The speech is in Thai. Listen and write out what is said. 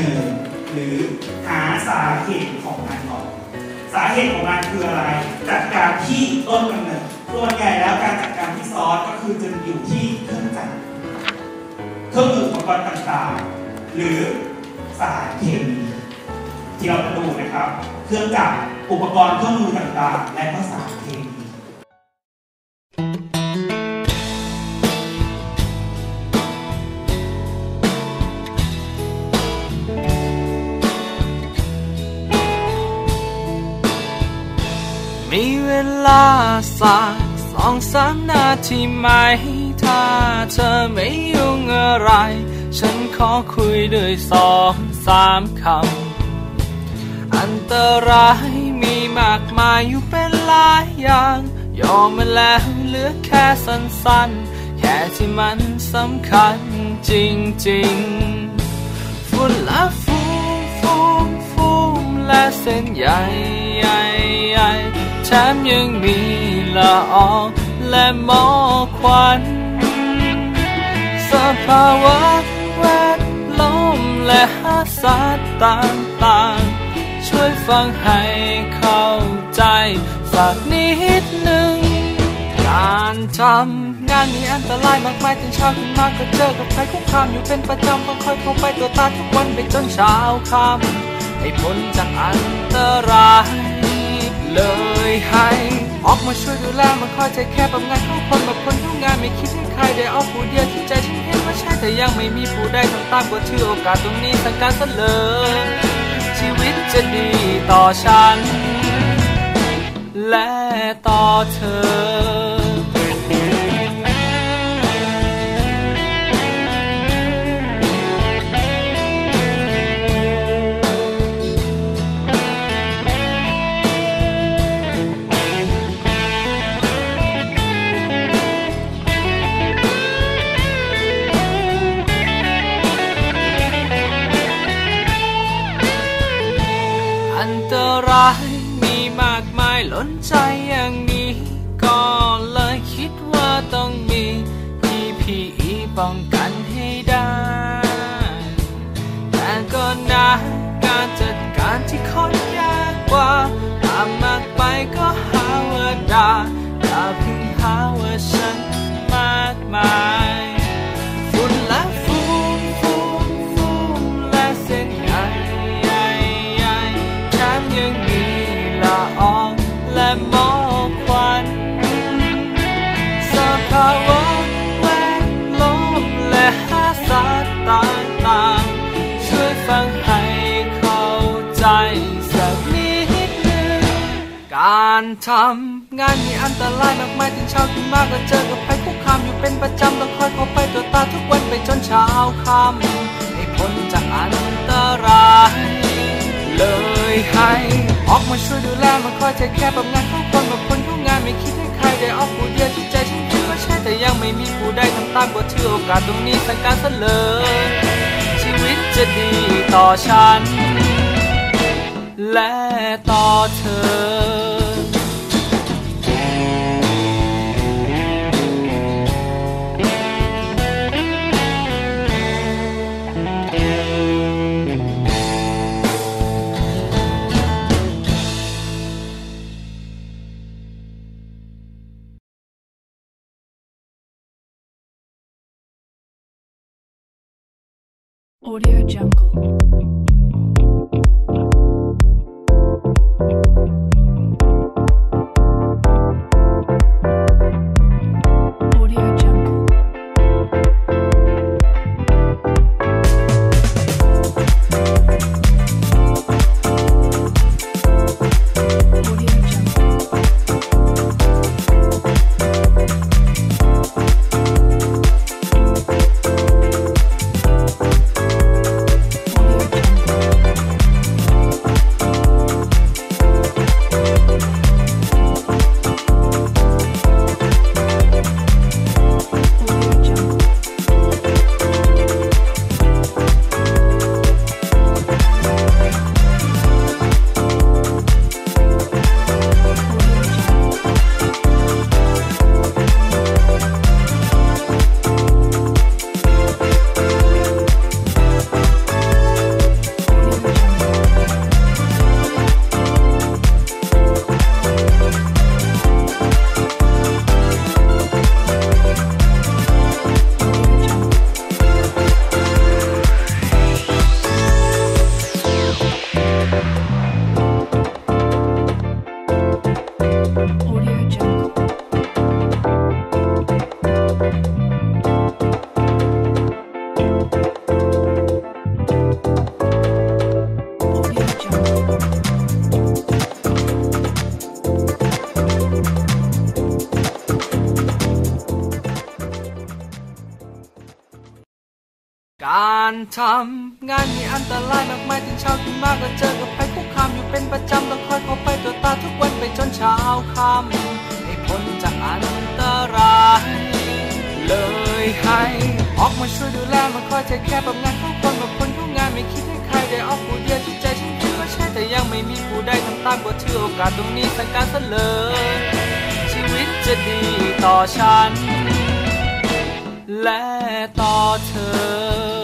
นินหรือหาสาเหตุของมันก่อนสาเหตุของมันคืออะไรจัดการที่ต้นกำเนิดส่วนใหญ่แล้วการจัดการที่ซอสก็คือจะอยู่ที่เครื่องจักรเครื่องมืออุปกรณ์ต่างๆ หรือสารเคมีที่เราจะดูนะครับ เครื่องจักรอุปกรณ์เครื่องมือต่างๆ และก็สาร มีเวลาสักสองสามนาทีไหม ถ้าเธอไม่ยุ่งอะไร ฉันขอคุยด้วยสองสามคำ อันตรายมีมากมายอยู่เป็นหลายอย่าง ยอมมาแล้วเหลือแค่สั้นๆ แค่ที่มันสำคัญจริงๆ ฝุ่นละฟูมฟูมฟูมและเส้นใหญ่ ถมยังมีละอองและหมอกควันสภาวะแวดล้อมและหาสาสตร์ต่างๆ ช่วยฟังให้เข้าใจสักนิดหนึ่ง การทำงานมีอันตรายมากมายจนเช้าขึ้นมาก็เจอกับภัยคุกคามอยู่เป็นประจำต้องคอยเข้าไปตัวตาทุกวันไปจนเช้าค่ำให้พ้นจากอันตราย เลยให้ ออกมาช่วยดูแลมันคอยใจแค่บบงานของคนแบบคนทุกงานไม่คิดให้ใครได้เอาผู้เดียวที่ใจฉันเห็นว่าใช่แต่ยังไม่มีผู้ใดทำตามก็ชื่อโอกาสตรงนี้สังการซะเลย ชีวิตจะดีต่อฉัน และต่อเธอ นใจอย่างนี้ก็เลยคิดว่าต้องมี PPE ป้องกัน การทำงานมีอันตรายมากมายถึงเช้าขึ้นมาก็เจอกับภัยคุกคามอยู่เป็นประจำต้องคอยเข้าไปตรวจตาทุกวันไปจนเช้าค่ำให้พ้นจากอันตราย เลยให้ออกมาช่วยดูแลมาคอยใจแค่แบบงานของคนแบบคนทุกงานไม่คิดให้ใครได้ออกผู้เดียวที่ใจฉันคิดว่าใช่แต่ยังไม่มีผู้ใดทำตามก็ถือโอกาสตรงนี้สังการซะเลยชีวิตจะดีต่อฉัน และต่อเธอ Audio Jungle. ารทำงานมีอันตรายมากมายถึงเช้าขึ้นมาก็เจอกับภัยคุกคามอยู่เป็นประจำต้องคอยเข้าไปตรวจตาทุกวันไปจนเช้าค่ำให้พ้นจากอันตรายเลยให้ออกมาช่วยดูแลมาคอยเทคแคร์แบบงานของคนแบบคนทุกงานไม่คิดให้ใครได้ออกผู้เดียวที่ใจฉันคิดว่าใช่แต่ยังไม่มีผู้ใดทำตามก็ถือโอกาสตรงนี้สังการซะเลยชีวิตจะดีต่อฉันและต่อเธอ